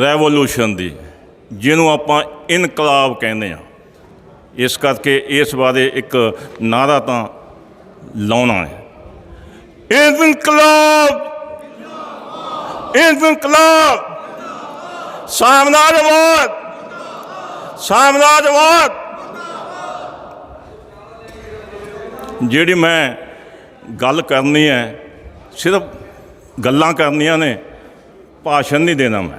Revolution ਦੀ, ਜਿਹਨੂੰ ਆਪਾਂ ਇਨਕਲਾਬ ਕਹਿੰਦੇ ਆ ਇਸ ਕਰਕੇ ਇਸ ਬਾਰੇ ਇੱਕ ਨਾਰਾ ਤਾਂ ਲਾਉਣਾ ਹੈ। ਇਨਕਲਾਬ! ਇਨਕਲਾਬ! ਸਾਮਰਾਜਵਾਦ! ਸਾਮਰਾਜਵਾਦ! ਜਿਹੜੀ ਮੈਂ ਗੱਲ ਕਰਨੀ ਹੈ, ਸਿਰਫ ਗੱਲਾਂ ਕਰਨੀਆਂ ਨੇ, ਭਾਸ਼ਣ ਨਹੀਂ ਦੇਣਾ ਮੈਂ।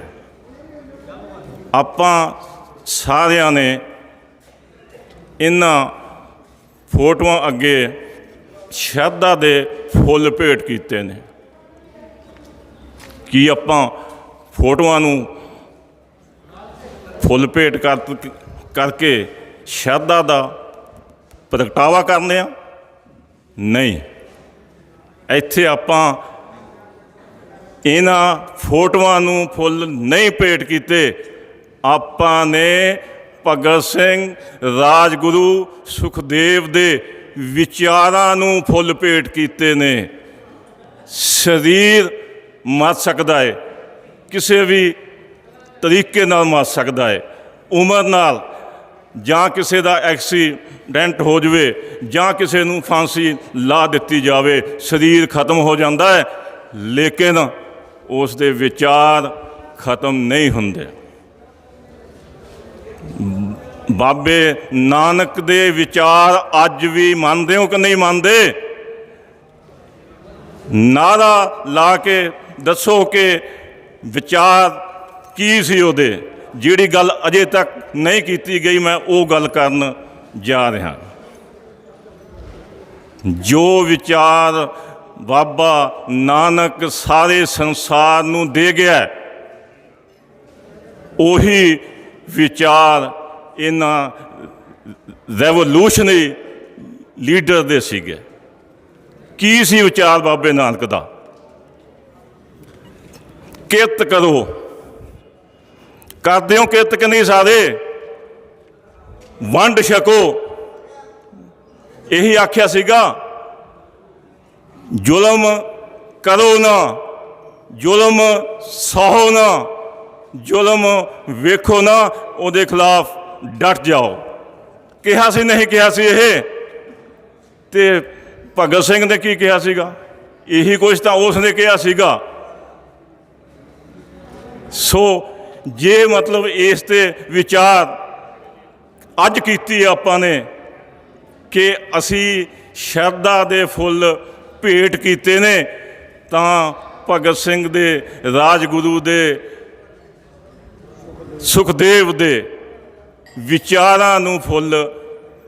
ਆਪਾਂ ਸਾਰਿਆਂ ਨੇ ਇਹਨਾਂ ਫੋਟੋਆਂ ਅੱਗੇ ਸ਼ਰਧਾ ਦੇ ਫੁੱਲ ਭੇਟ ਕੀਤੇ ਨੇ। ਕੀ ਆਪਾਂ ਫੋਟੋਆਂ ਨੂੰ ਫੁੱਲ ਭੇਟ ਕਰਕੇ ਸ਼ਰਧਾ ਦਾ ਪ੍ਰਗਟਾਵਾ ਕਰਦੇ ਆ? ਨਹੀਂ। ਇੱਥੇ ਆਪਾਂ ਇਹਨਾਂ ਫੋਟੋਆਂ ਨੂੰ ਫੁੱਲ ਨਹੀਂ ਭੇਟ ਕੀਤੇ ਆਪਾਂ ਨੇ ਭਗਤ ਸਿੰਘ ਰਾਜਗੁਰੂ ਸੁਖਦੇਵ ਦੇ ਵਿਚਾਰਾਂ ਨੂੰ ਫੁੱਲ ਭੇਟ ਕੀਤੇ ਨੇ। ਸਰੀਰ ਮਰ ਸਕਦਾ ਹੈ ਕਿਸੇ ਵੀ ਤਰੀਕੇ ਨਾਲ ਮਰ ਸਕਦਾ ਹੈ ਉਮਰ ਨਾਲ ਜਾਂ ਕਿਸੇ ਦਾ ਐਕਸੀਡੈਂਟ ਹੋ ਜਾਵੇ ਜਾਂ ਕਿਸੇ ਨੂੰ ਫਾਂਸੀ ਲਾ ਦਿੱਤੀ ਜਾਵੇ, ਸਰੀਰ ਖਤਮ ਹੋ ਜਾਂਦਾ ਹੈ ਲੇਕਿਨ ਉਸ ਦੇ ਵਿਚਾਰ ਖਤਮ ਨਹੀਂ ਹੁੰਦੇ। ਬਾਬੇ ਨਾਨਕ ਦੇ ਵਿਚਾਰ ਅੱਜ ਵੀ ਮੰਨਦੇ ਹੋ ਕਿ ਨਹੀਂ ਮੰਨਦੇ? ਨਾਰਾ ਲਾ ਕੇ ਦੱਸੋ ਕਿ ਵਿਚਾਰ ਕੀ ਸੀ ਉਹਦੇ? ਜਿਹੜੀ ਗੱਲ ਅਜੇ ਤੱਕ ਨਹੀਂ ਕੀਤੀ ਗਈ, ਮੈਂ ਉਹ ਗੱਲ ਕਰਨ ਜਾ ਰਿਹਾ। ਜੋ ਵਿਚਾਰ ਬਾਬਾ ਨਾਨਕ ਸਾਰੇ ਸੰਸਾਰ ਨੂੰ ਦੇ ਗਿਆ ਉਹੀ ਵਿਚਾਰ ਇਹਨਾਂ ਰੈਵੋਲੂਸ਼ਨਰੀ ਲੀਡਰ ਦੇ ਸੀਗੇ। ਕੀ ਸੀ ਵਿਚਾਰ ਬਾਬੇ ਨਾਨਕ ਦਾ? ਕਿਰਤ ਕਰੋ। ਕਰਦੇ ਹੋ ਕਿਰਤ ਕਿ ਨਹੀਂ ਸਾਰੇ? ਵੰਡ ਛਕੋ। ਇਹੀ ਆਖਿਆ ਸੀਗਾ, ਜ਼ੁਲਮ ਕਰੋ ਨਾ, ਜ਼ੁਲਮ ਸਹੋ ਨਾ। ਜ਼ੁਲਮ ਵੇਖੋ ਨਾ, ਉਹਦੇ ਖਿਲਾਫ ਡਟ ਜਾਓ। ਕਿਹਾ ਸੀ, ਨਹੀਂ ਕਿਹਾ ਸੀ ਇਹ? ਤੇ ਭਗਤ ਸਿੰਘ ਨੇ ਕੀ ਕਿਹਾ ਸੀਗਾ? ਇਹੀ ਕੁਝ ਤਾਂ ਉਸ ਨੇ ਕਿਹਾ ਸੀਗਾ। ਸੋ ਜੇ ਮਤਲਬ ਇਸ ਤੇ ਵਿਚਾਰ ਅੱਜ ਕੀਤੀ ਆਪਾਂ ਨੇ ਕਿ ਅਸੀਂ ਸ਼ਰਧਾ ਦੇ ਫੁੱਲ ਭੇਟ ਕੀਤੇ ਨੇ, ਤਾਂ ਭਗਤ ਸਿੰਘ ਦੇ ਰਾਜਗੁਰੂ ਦੇ ਸੁਖਦੇਵ ਦੇ ਵਿਚਾਰਾਂ ਨੂੰ ਫੁੱਲ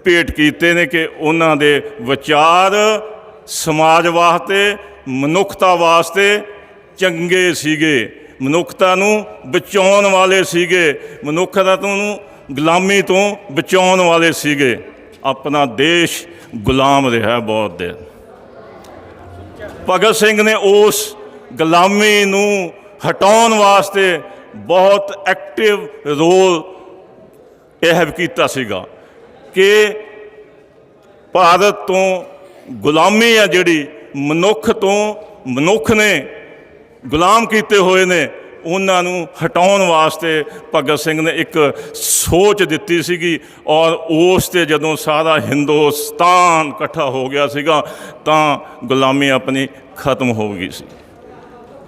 ਭੇਟ ਕੀਤੇ ਨੇ ਕਿ ਉਹਨਾਂ ਦੇ ਵਿਚਾਰ ਸਮਾਜ ਵਾਸਤੇ, ਮਨੁੱਖਤਾ ਵਾਸਤੇ ਚੰਗੇ ਸੀਗੇ। ਮਨੁੱਖਤਾ ਨੂੰ ਬਚਾਉਣ ਵਾਲੇ ਸੀਗੇ। ਮਨੁੱਖਤਾ ਨੂੰ ਗੁਲਾਮੀ ਤੋਂ ਬਚਾਉਣ ਵਾਲੇ ਸੀਗੇ। ਆਪਣਾ ਦੇਸ਼ ਗੁਲਾਮ ਰਿਹਾ ਬਹੁਤ ਦੇਰ ਭਗਤ ਸਿੰਘ ਨੇ ਉਸ ਗੁਲਾਮੀ ਨੂੰ ਹਟਾਉਣ ਵਾਸਤੇ ਬਹੁਤ ਐਕਟਿਵ ਰੋਲ ਇਹ ਕੀਤਾ ਸੀਗਾ ਕਿ ਭਾਰਤ ਤੋਂ ਗੁਲਾਮੀ ਆ ਜਿਹੜੀ ਮਨੁੱਖ ਤੋਂ ਮਨੁੱਖ ਨੇ ਗੁਲਾਮ ਕੀਤੇ ਹੋਏ ਨੇ, ਉਹਨਾਂ ਨੂੰ ਹਟਾਉਣ ਵਾਸਤੇ ਭਗਤ ਸਿੰਘ ਨੇ ਇੱਕ ਸੋਚ ਦਿੱਤੀ ਸੀਗੀ ਔਰ ਉਸ ਤੇ ਜਦੋਂ ਸਾਰਾ ਹਿੰਦੁਸਤਾਨ ਇਕੱਠਾ ਹੋ ਗਿਆ ਸੀਗਾ ਤਾਂ ਗੁਲਾਮੀ ਆਪਣੀ ਖਤਮ ਹੋ ਗਈ ਸੀ।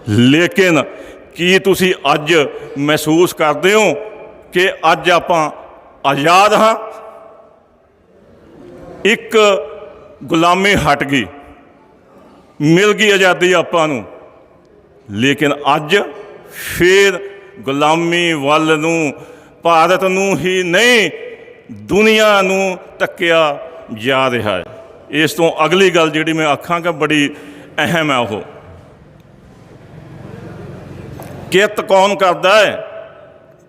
ਲੇਕਿਨ ਕੀ ਤੁਸੀਂ ਅੱਜ ਮਹਿਸੂਸ ਕਰਦੇ ਹੋ ਕਿ ਅੱਜ ਆਪਾਂ ਆਜ਼ਾਦ ਹਾਂ? ਇੱਕ ਗੁਲਾਮੀ ਹਟ ਗਈ। ਮਿਲ ਗਈ ਆਜ਼ਾਦੀ ਆਪਾਂ ਨੂੰ। ਲੇਕਿਨ ਅੱਜ ਫੇਰ ਗੁਲਾਮੀ ਵੱਲ ਨੂੰ, ਭਾਰਤ ਨੂੰ ਹੀ ਨਹੀਂ, ਦੁਨੀਆ ਨੂੰ ਤੱਕਿਆ ਜਾ ਰਿਹਾ ਹੈ। ਇਸ ਤੋਂ ਅਗਲੀ ਗੱਲ ਜਿਹੜੀ ਮੈਂ ਆਖਾਂਗਾ, ਬੜੀ ਅਹਿਮ ਹੈ ਉਹ। ਕਿਰਤ ਕੌਣ ਕਰਦਾ ਹੈ?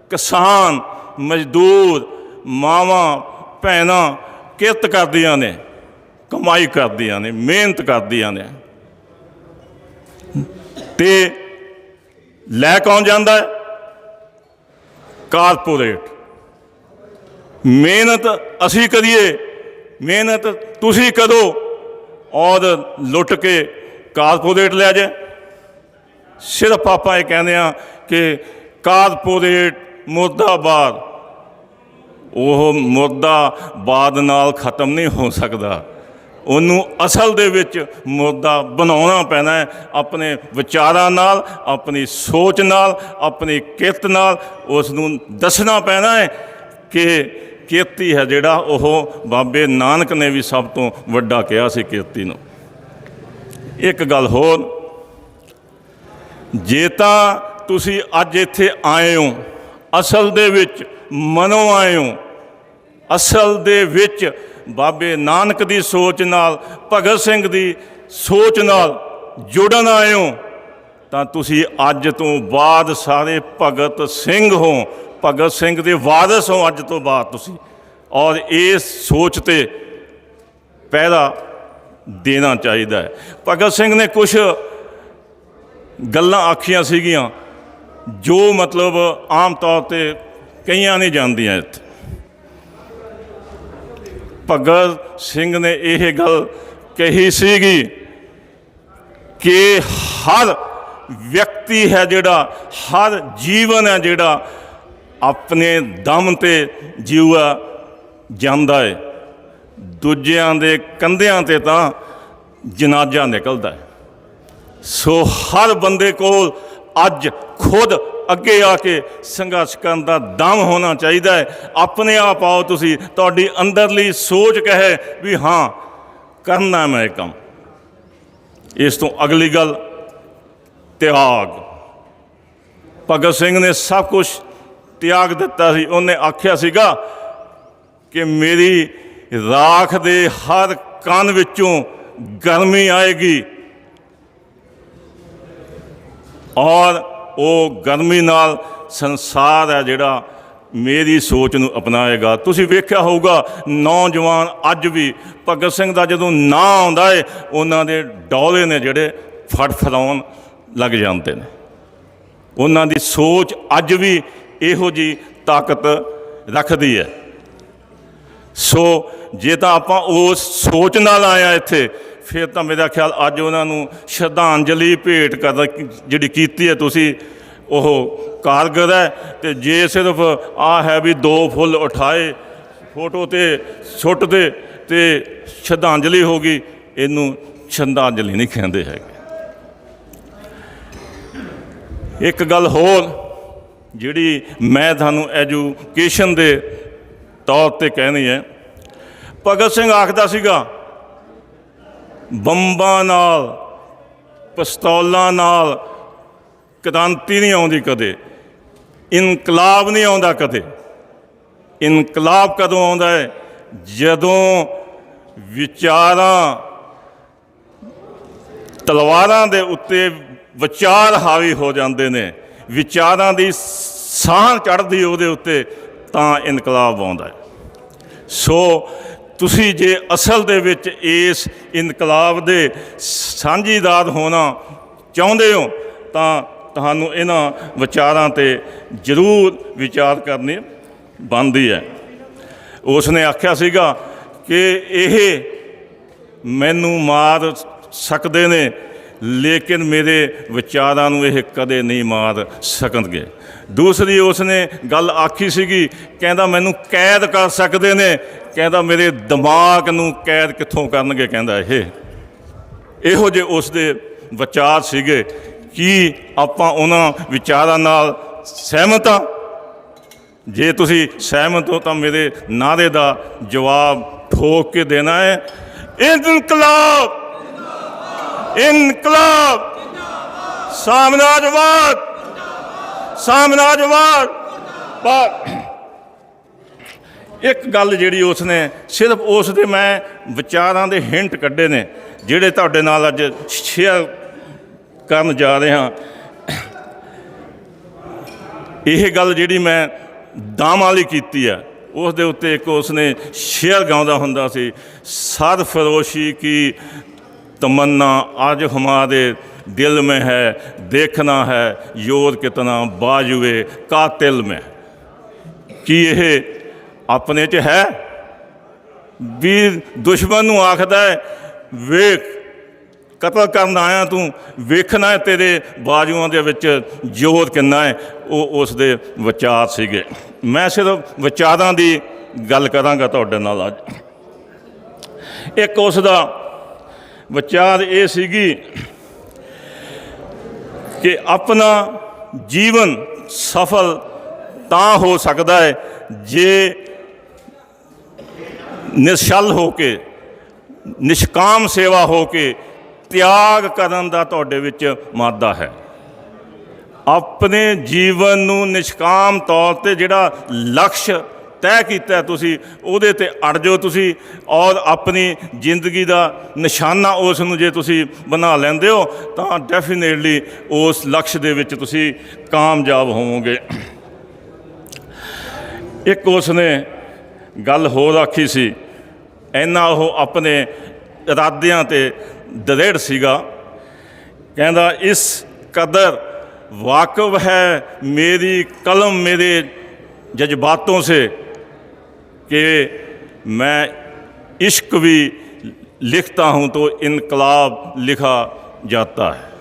ਕਿਸਾਨ, ਮਜ਼ਦੂਰ, ਮਾਵਾਂ, ਭੈਣਾਂ ਕਿਰਤ ਕਰਦੀਆਂ ਨੇ? ਕਮਾਈ ਕਰਦੀਆਂ ਨੇ, ਮਿਹਨਤ ਕਰਦੀਆਂ ਨੇ। ਤੇ ਲੈ ਕੌਣ ਜਾਂਦਾ ਹੈ? ਕਾਰਪੋਰੇਟ। ਮਿਹਨਤ ਅਸੀਂ ਕਰੀਏ, ਮਿਹਨਤ ਤੁਸੀਂ ਕਰੋ ਔਰ ਲੁੱਟ ਕੇ ਕਾਰਪੋਰੇਟ ਲੈ ਜਾਏ। ਸਿਰਫ ਆਪਾਂ ਇਹ ਕਹਿੰਦੇ ਆ ਕਿ ਕਾਰਪੋਰੇਟ ਮੁਰਦਾਬਾਦ, ਉਹ ਮੁਰਦਾ ਮੁਰਦਾਬਾਦ ਨਾਲ ਖਤਮ ਨਹੀਂ ਹੋ ਸਕਦਾ। ਉਹਨੂੰ ਅਸਲ ਦੇ ਵਿੱਚ ਮੁਰਦਾ ਬਣਾਉਣਾ ਪੈਣਾ ਹੈ, ਆਪਣੇ ਵਿਚਾਰਾਂ ਨਾਲ, ਆਪਣੀ ਸੋਚ ਨਾਲ, ਆਪਣੀ ਕਿਰਤ ਨਾਲ ਉਸ ਨੂੰ ਦੱਸਣਾ ਪੈਣਾ ਹੈ ਕਿ ਕਿਰਤੀ ਹੈ ਜਿਹੜਾ ਉਹ ਬਾਬੇ ਨਾਨਕ ਨੇ ਵੀ ਸਭ ਤੋਂ ਵੱਡਾ ਕਿਹਾ ਸੀ ਕਿਰਤੀ ਨੂੰ। ਇੱਕ ਗੱਲ ਹੋਰ ਜੇ ਤਾਂ ਤੁਸੀਂ ਅੱਜ ਇੱਥੇ ਆਏ ਹੋ, ਅਸਲ ਦੇ ਵਿੱਚ ਮਨੋਂ ਆਏ ਹੋ, ਅਸਲ ਦੇ ਵਿੱਚ ਬਾਬੇ ਨਾਨਕ ਦੀ ਸੋਚ ਨਾਲ, ਭਗਤ ਸਿੰਘ ਦੀ ਸੋਚ ਨਾਲ ਜੁੜਨ ਆਏ ਹੋ, ਤਾਂ ਤੁਸੀਂ ਅੱਜ ਤੋਂ ਬਾਅਦ ਸਾਰੇ ਭਗਤ ਸਿੰਘ ਹੋ, ਭਗਤ ਸਿੰਘ ਦੇ ਵਾਰਿਸ ਹੋ ਅੱਜ ਤੋਂ ਬਾਅਦ ਤੁਸੀਂ। ਔਰ ਇਸ ਸੋਚ ਤੇ ਪਹਿਰਾ ਦੇਣਾ ਚਾਹੀਦਾ ਹੈ। ਭਗਤ ਸਿੰਘ ਨੇ ਕੁਝ ਗੱਲਾਂ ਆਖੀਆਂ ਸੀਗੀਆਂ, ਜੋ ਮਤਲਬ ਆਮ ਤੌਰ ਤੇ ਕਈਆਂ ਨਹੀਂ ਜਾਣਦੀਆਂ ਇੱਥੇ। ਭਗਤ ਸਿੰਘ ਨੇ ਇਹ ਗੱਲ ਕਹੀ ਸੀਗੀ ਕਿ ਹਰ ਵਿਅਕਤੀ ਹੈ ਜਿਹੜਾ, ਹਰ ਜੀਵਨ ਹੈ ਜਿਹੜਾ ਆਪਣੇ ਦਮ ਤੇ ਜੀਵਾ ਜਾਂਦਾ ਹੈ ਦੂਜਿਆਂ ਦੇ ਕੰਧਿਆਂ ਤੇ ਤਾਂ ਜਨਾਜ਼ਾ ਨਿਕਲਦਾ ਹੈ ਸੋ ਹਰ ਬੰਦੇ ਕੋਲ ਅੱਜ ਖੁਦ ਅੱਗੇ ਆ ਕੇ ਸੰਘਰਸ਼ ਕਰਨ ਦਾ ਦਮ ਹੋਣਾ ਚਾਹੀਦਾ ਹੈ। ਆਪਣੇ ਆਪ ਆਓ ਤੁਸੀਂ, ਤੁਹਾਡੀ ਅੰਦਰਲੀ ਸੋਚ ਕਹੇ ਵੀ ਹਾਂ, ਕਰਨਾ ਮੈਂ ਕੰਮ। ਇਸ ਤੋਂ ਅਗਲੀ ਗੱਲ, ਤਿਆਗ। ਭਗਤ ਸਿੰਘ ਨੇ ਸਭ ਕੁਝ ਤਿਆਗ ਦਿੱਤਾ ਸੀ। ਉਹਨੇ ਆਖਿਆ ਸੀਗਾ ਕਿ ਮੇਰੀ ਰਾਖ ਦੇ ਹਰ ਕੰਨ ਵਿੱਚੋਂ ਗਰਮੀ ਆਏਗੀ। ਔਰ ਉਹ ਗਰਮੀ ਨਾਲ ਸੰਸਾਰ ਹੈ ਜਿਹੜਾ ਮੇਰੀ ਸੋਚ ਨੂੰ ਅਪਣਾਏਗਾ। ਤੁਸੀਂ ਵੇਖਿਆ ਹੋਊਗਾ, ਨੌਜਵਾਨ ਅੱਜ ਵੀ ਭਗਤ ਸਿੰਘ ਦਾ ਜਦੋਂ ਨਾਂ ਆਉਂਦਾ ਹੈ ਉਹਨਾਂ ਦੇ ਡੌਲੇ ਨੇ ਜਿਹੜੇ ਫੜਫੜਾਉਣ ਲੱਗ ਜਾਂਦੇ ਨੇ। ਉਹਨਾਂ ਦੀ ਸੋਚ ਅੱਜ ਵੀ ਇਹੋ ਜੀ ਤਾਕਤ ਰੱਖਦੀ ਹੈ। ਸੋ ਜੇ ਤਾਂ ਆਪਾਂ ਉਸ ਸੋਚ ਨਾਲ ਆਇਆ ਇੱਥੇ ਫਿਰ ਤਾਂ ਮੇਰਾ ਖਿਆਲ ਅੱਜ ਉਹਨਾਂ ਨੂੰ ਸ਼ਰਧਾਂਜਲੀ ਭੇਟ ਕਰਦਾ ਜਿਹੜੀ ਕੀਤੀ ਹੈ ਤੁਸੀਂ, ਉਹ ਕਾਰਗਰ ਹੈ ਤੇ ਜੇ ਸਿਰਫ ਆ ਹੈ ਵੀ ਦੋ ਫੁੱਲ ਉਠਾਏ, ਫੋਟੋ ਤੇ ਸੁੱਟ ਦੇ ਤੇ ਸ਼ਰਧਾਂਜਲੀ ਹੋ ਗਈ, ਇਹਨੂੰ ਸ਼ਰਧਾਂਜਲੀ ਨਹੀਂ ਕਹਿੰਦੇ ਹੈਗੇ। ਇੱਕ ਗੱਲ ਹੋਰ, ਜਿਹੜੀ ਮੈਂ ਤੁਹਾਨੂੰ ਐਜੂਕੇਸ਼ਨ ਦੇ ਤੌਰ ਤੇ ਕਹਿਣੀ ਹੈ, ਭਗਤ ਸਿੰਘ ਆਖਦਾ ਸੀਗਾ ਬੰਬਾਂ ਨਾਲ, ਪਿਸਤੌਲਾਂ ਨਾਲ ਕ੍ਰਾਂਤੀ ਨਹੀਂ ਆਉਂਦੀ ਕਦੇ, ਇਨਕਲਾਬ ਨਹੀਂ ਆਉਂਦਾ ਕਦੇ। ਇਨਕਲਾਬ ਕਦੋਂ ਆਉਂਦਾ ਹੈ? ਜਦੋਂ ਵਿਚਾਰਾਂ, ਤਲਵਾਰਾਂ ਦੇ ਉੱਤੇ ਵਿਚਾਰ ਹਾਵੀ ਹੋ ਜਾਂਦੇ ਨੇ, ਵਿਚਾਰਾਂ ਦੀ ਸਾਹ ਚੜ੍ਹਦੀ ਉਹਦੇ ਉੱਤੇ ਤਾਂ ਇਨਕਲਾਬ ਆਉਂਦਾ ਸੋ ਤੁਸੀਂ ਜੇ ਅਸਲ ਦੇ ਵਿੱਚ ਇਸ ਇਨਕਲਾਬ ਦੇ ਸਾਂਝੀਦਾਰ ਹੋਣਾ ਚਾਹੁੰਦੇ ਹੋ, ਤਾਂ ਤੁਹਾਨੂੰ ਇਹਨਾਂ ਵਿਚਾਰਾਂ ਤੇ ਜ਼ਰੂਰ ਵਿਚਾਰ ਕਰਨੀ ਬਣਦੀ ਹੈ। ਉਸ ਨੇ ਆਖਿਆ ਸੀਗਾ ਕਿ ਇਹ ਮੈਨੂੰ ਮਾਰ ਸਕਦੇ ਨੇ, ਲੇਕਿਨ ਮੇਰੇ ਵਿਚਾਰਾਂ ਨੂੰ ਇਹ ਕਦੇ ਨਹੀਂ ਮਾਰ ਸਕਣਗੇ। ਦੂਸਰੀ ਉਸਨੇ ਗੱਲ ਆਖੀ ਸੀਗੀ, ਕਹਿੰਦਾ ਮੈਨੂੰ ਕੈਦ ਕਰ ਸਕਦੇ ਨੇ। ਕਹਿੰਦਾ ਮੇਰੇ ਦਿਮਾਗ ਨੂੰ ਕੈਦ ਕਿੱਥੋਂ ਕਰਨਗੇ, ਕਹਿੰਦਾ ਇਹ। ਇਹੋ ਜਿਹੇ ਉਸ ਦੇ ਵਿਚਾਰ ਸੀਗੇ ਕੀ ਆਪਾਂ ਉਹਨਾਂ ਵਿਚਾਰਾਂ ਨਾਲ ਸਹਿਮਤ ਹਾਂ ਜੇ ਤੁਸੀਂ ਸਹਿਮਤ ਹੋ ਤਾਂ ਮੇਰੇ ਨਾਰੇ ਦਾ ਜਵਾਬ ਠੋਕ ਕੇ ਦੇਣਾ ਹੈ। ਇਨਕਲਾਬ! ਇਨਕਲਾਬ! ਸਾਮਰਾਜਵਾਦ ਸਾਮਰਾਜਵਾਦ ਪਰ ਇੱਕ ਗੱਲ ਜਿਹੜੀ ਉਸ ਨੇ ਸਿਰਫ ਉਸ ਦੇ ਮੈਂ ਵਿਚਾਰਾਂ ਦੇ ਹਿੰਟ ਕੱਢੇ ਨੇ, ਜਿਹੜੇ ਤੁਹਾਡੇ ਨਾਲ ਅੱਜ ਸ਼ੇਅਰ ਕਰਨ ਜਾ ਰਹੇ ਹਾਂ। ਇਹ ਗੱਲ ਜਿਹੜੀ ਮੈਂ ਦਾਮ ਵਾਲੀ ਕੀਤੀ ਆ ਉਸ ਦੇ ਉੱਤੇ ਇੱਕ ਉਸਨੇ ਸ਼ੇਅਰ ਗਾਉਂਦਾ ਹੁੰਦਾ ਸੀ ਸਦ ਫਰੋਸ਼ੀ ਕੀ ਤਮੰਨਾ ਅੱਜ ਹਮਾਰੇ दिल में है देखना है योर कितना बाजुए कातिल में ਕੀ ਇਹ ਆਪਣੇ 'ਚ ਹੈ ਵੀ ਦੁਸ਼ਮਣ ਨੂੰ ਆਖਦਾ ਹੈ ਵੇਖ ਕਤਲ ਕਰਨ ਆਇਆ ਤੂੰ ਵੇਖਣਾ ਹੈ ਤੇਰੇ ਬਾਜੂਆਂ ਦੇ ਵਿੱਚ ਜੋਰ ਕਿੰਨਾ ਹੈ ਉਹ ਉਸ ਦੇ ਵਿਚਾਰ ਸੀਗੇ ਮੈਂ ਸਿਰਫ ਵਿਚਾਰਾਂ ਦੀ ਗੱਲ ਕਰਾਂਗਾ ਤੁਹਾਡੇ ਨਾਲ ਅੱਜ ਇੱਕ ਉਸ ਦਾ ਵਿਚਾਰ ਇਹ ਸੀਗੀ ਕਿ ਆਪਣਾ ਜੀਵਨ ਸਫਲ ਤਾਂ ਹੋ ਸਕਦਾ ਹੈ ਜੇ ਨਿਸ਼ਲ ਹੋ ਕੇ, ਨਿਸ਼ਕਾਮ ਸੇਵਾ ਹੋ ਕੇ ਤਿਆਗ ਕਰਨ ਦਾ ਤੁਹਾਡੇ ਵਿੱਚ ਮਾਦਾ ਹੈ। ਆਪਣੇ ਜੀਵਨ ਨੂੰ ਨਿਸ਼ਕਾਮ ਤੌਰ ਤੇ ਜਿਹੜਾ ਲਕਸ਼ ਤੈਅ ਕੀਤਾ ਤੁਸੀਂ, ਉਹਦੇ ਤੇ ਅੜ ਜਾਓ ਤੁਸੀਂ ਔਰ ਆਪਣੀ ਜ਼ਿੰਦਗੀ ਦਾ ਨਿਸ਼ਾਨਾ ਉਸ ਨੂੰ ਜੇ ਤੁਸੀਂ ਬਣਾ ਲੈਂਦੇ ਹੋ, ਤਾਂ ਡੈਫੀਨੇਟਲੀ ਉਸ ਲਕਸ਼ ਦੇ ਵਿੱਚ ਤੁਸੀਂ ਕਾਮਯਾਬ ਹੋਵੋਗੇ। ਇੱਕ ਉਸ ਨੇ ਗੱਲ ਹੋਰ ਆਖੀ ਸੀ, ਇੰਨਾ ਉਹ ਆਪਣੇ ਇਰਾਦਿਆਂ ਤੇ ਦ੍ਰਿੜ ਸੀਗਾ, ਕਹਿੰਦਾ, ਇਸ ਕਦਰ ਵਾਕਫ ਹੈ, ਮੇਰੀ ਕਲਮ ਮੇਰੇ ਜਜ਼ਬਾਤੋਂ ਸੇ कि मैं इश्क भी लिखता हूँ तो इनकलाब लिखा जाता है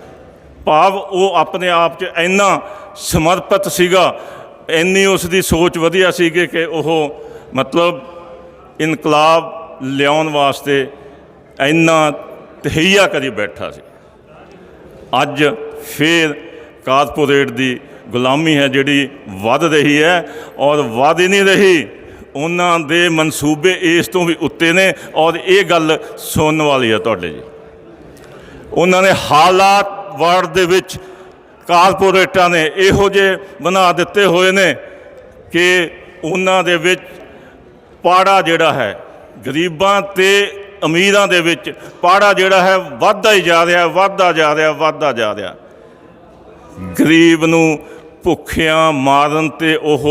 ਭਾਵ ਉਹ ਆਪਣੇ ਆਪ 'ਚ ਇੰਨਾ ਸਮਰਪਿਤ ਸੀਗਾ ਇੰਨੀ ਉਸ ਦੀ ਸੋਚ ਵਧੀਆ ਸੀ ਕਿ ਕਿ ਉਹ ਮਤਲਬ ਇਨਕਲਾਬ ਲਿਆਉਣ ਵਾਸਤੇ ਇੰਨਾ ਤਹਈਆ ਕਰੀ ਬੈਠਾ ਸੀ ਅੱਜ ਫੇਰ ਕਾਰਪੋਰੇਟ ਦੀ ਗੁਲਾਮੀ ਹੈ ਜਿਹੜੀ ਵੱਧ ਰਹੀ ਹੈ ਔਰ ਵੱਧ ਹੀ ਨਹੀਂ ਰਹੀ ਉਹਨਾਂ ਦੇ ਮਨਸੂਬੇ ਇਸ ਤੋਂ ਵੀ ਉੱਤੇ ਨੇ ਔਰ ਇਹ ਗੱਲ ਸੁਣਨ ਵਾਲੀ ਹੈ ਤੁਹਾਡੇ ਜੀ। ਉਹਨਾਂ ਨੇ ਹਾਲਾਤ ਵਰਡ ਦੇ ਵਿੱਚ ਕਾਰਪੋਰੇਟਾਂ ਨੇ ਇਹੋ ਜਿਹੇ ਬਣਾ ਦਿੱਤੇ ਹੋਏ ਨੇ ਕਿ ਉਹਨਾਂ ਦੇ ਵਿੱਚ ਪਾੜਾ ਜਿਹੜਾ ਹੈ, ਗਰੀਬਾਂ ਤੇ ਅਮੀਰਾਂ ਦੇ ਵਿੱਚ ਪਾੜਾ ਜਿਹੜਾ ਹੈ ਵੱਧਦਾ ਹੀ ਜਾ ਰਿਹਾ, ਵੱਧਦਾ ਜਾ ਰਿਹਾ, ਵੱਧਦਾ ਜਾ ਰਿਹਾ। ਗਰੀਬ ਨੂੰ ਭੁੱਖਿਆਂ ਮਾਰਨ ਤੇ ਉਹ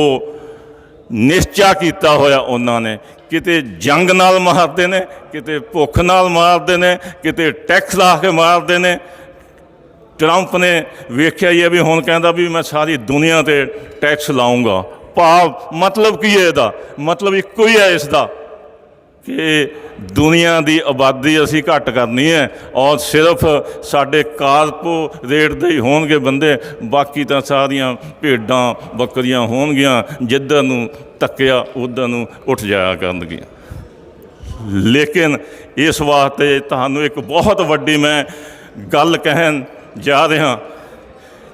ਨਿਸ਼ਚਾ ਕੀਤਾ ਹੋਇਆ ਉਹਨਾਂ ਨੇ। ਕਿਤੇ ਜੰਗ ਨਾਲ ਮਾਰਦੇ ਨੇ, ਕਿਤੇ ਭੁੱਖ ਨਾਲ ਮਾਰਦੇ ਨੇ, ਕਿਤੇ ਟੈਕਸ ਲਾ ਕੇ ਮਾਰਦੇ ਨੇ। ਟਰੰਪ ਨੇ ਵੇਖਿਆ ਹੀ ਹੈ ਵੀ ਹੁਣ ਕਹਿੰਦਾ ਵੀ ਮੈਂ ਸਾਰੀ ਦੁਨੀਆ ਤੇ ਟੈਕਸ ਲਾਉਂਗਾ ਭਾਵ ਮਤਲਬ ਕੀ ਹੈ ਇਹਦਾ? ਮਤਲਬ ਇੱਕੋ ਹੀ ਹੈ ਇਸ ਦਾ ਕਿ ਦੁਨੀਆ ਦੀ ਆਬਾਦੀ ਅਸੀਂ ਘੱਟ ਕਰਨੀ ਹੈ ਔਰ ਸਿਰਫ ਸਾਡੇ ਕਾਰਪੋਰੇਟ ਦੇ ਹੀ ਹੋਣਗੇ ਬੰਦੇ, ਬਾਕੀ ਤਾਂ ਸਾਰੀਆਂ ਭੇਡਾਂ, ਬੱਕਰੀਆਂ ਹੋਣਗੀਆਂ, ਜਿੱਧਰ ਨੂੰ ਤੱਕਿਆ ਉਧਰ ਨੂੰ ਉੱਠ ਜਾਇਆ ਕਰਨਗੀਆਂ। ਲੇਕਿਨ ਇਸ ਵਾਸਤੇ ਤੁਹਾਨੂੰ ਇੱਕ ਬਹੁਤ ਵੱਡੀ ਮੈਂ ਗੱਲ ਕਹਿਣ ਜਾ ਰਿਹਾ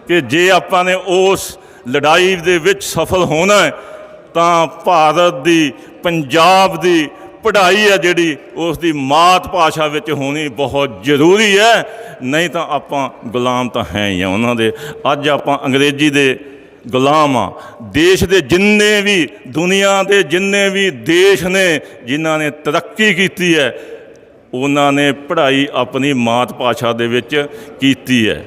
ਕਿ ਜੇ ਆਪਾਂ ਨੇ ਉਸ ਲੜਾਈ ਦੇ ਵਿੱਚ ਸਫਲ ਹੋਣਾ ਹੈ, ਤਾਂ ਭਾਰਤ ਦੀ, ਪੰਜਾਬ ਦੀ ਪੜ੍ਹਾਈ ਹੈ ਜਿਹੜੀ ਉਸ ਦੀ ਮਾਤ ਭਾਸ਼ਾ ਵਿੱਚ ਹੋਣੀ ਬਹੁਤ ਜ਼ਰੂਰੀ ਹੈ। ਨਹੀਂ ਤਾਂ ਆਪਾਂ ਗੁਲਾਮ ਤਾਂ ਹੈ ਹੀ ਆ ਉਹਨਾਂ ਦੇ। ਅੱਜ ਆਪਾਂ ਅੰਗਰੇਜ਼ੀ ਦੇ ਗੁਲਾਮ ਆ। ਦੇਸ਼ ਦੇ ਜਿੰਨੇ ਵੀ, ਦੁਨੀਆ ਦੇ ਜਿੰਨੇ ਵੀ ਦੇਸ਼ ਨੇ ਜਿਨ੍ਹਾਂ ਨੇ ਤਰੱਕੀ ਕੀਤੀ ਹੈ, ਉਹਨਾਂ ਨੇ ਪੜ੍ਹਾਈ ਆਪਣੀ ਮਾਤ ਭਾਸ਼ਾ ਦੇ ਵਿੱਚ ਕੀਤੀ ਹੈ।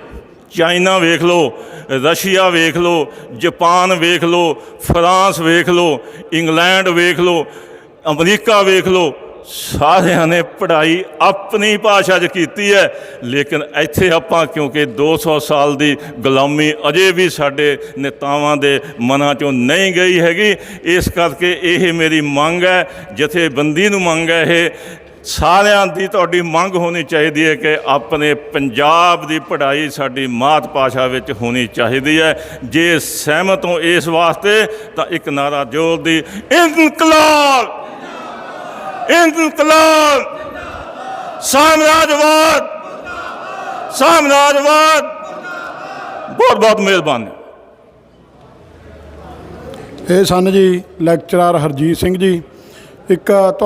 ਚਾਈਨਾ ਵੇਖ ਲਓ, ਰਸ਼ੀਆ ਵੇਖ ਲਓ, ਜਾਪਾਨ ਵੇਖ ਲਓ, ਫਰਾਂਸ ਵੇਖ ਲਓ, ਇੰਗਲੈਂਡ ਵੇਖ ਲਓ ਅਮਰੀਕਾ ਵੇਖ ਲਓ, ਸਾਰਿਆਂ ਨੇ ਪੜ੍ਹਾਈ ਆਪਣੀ ਭਾਸ਼ਾ 'ਚ ਕੀਤੀ ਹੈ। ਲੇਕਿਨ ਇੱਥੇ ਆਪਾਂ, ਕਿਉਂਕਿ 200 ਸਾਲ ਦੀ ਗੁਲਾਮੀ ਅਜੇ ਵੀ ਸਾਡੇ ਨੇਤਾਵਾਂ ਦੇ ਮਨਾਂ 'ਚੋਂ ਨਹੀਂ ਗਈ ਹੈਗੀ। ਇਸ ਕਰਕੇ ਇਹ ਮੇਰੀ ਮੰਗ ਹੈ, ਜਥੇਬੰਦੀ ਨੂੰ ਮੰਗ ਹੈ ਇਹ, ਸਾਰਿਆਂ ਦੀ ਤੁਹਾਡੀ ਮੰਗ ਹੋਣੀ ਚਾਹੀਦੀ ਹੈ ਕਿ ਆਪਣੇ ਪੰਜਾਬ ਦੀ ਪੜ੍ਹਾਈ ਸਾਡੀ ਮਾਤ ਭਾਸ਼ਾ ਵਿੱਚ ਹੋਣੀ ਚਾਹੀਦੀ ਹੈ। ਜੇ ਸਹਿਮਤ ਹੋ ਇਸ ਵਾਸਤੇ, ਤਾਂ ਇੱਕ ਨਾਰਾ ਜ਼ੋਰ ਦੀ ਇਨਕਲਾਬ ਇਨਕਲਾਬ। ਸਾਮਰਾਜਵਾਦ। ਸਾਮਰਾਜਵਾਦ। ਬਹੁਤ ਬਹੁਤ ਮਿਹਰਬਾਨੀ ਇਹ ਸਨ ਜੀ ਲੈਕਚਰਰ ਹਰਜੀਤ ਸਿੰਘ ਜੀ। ਇੱਕ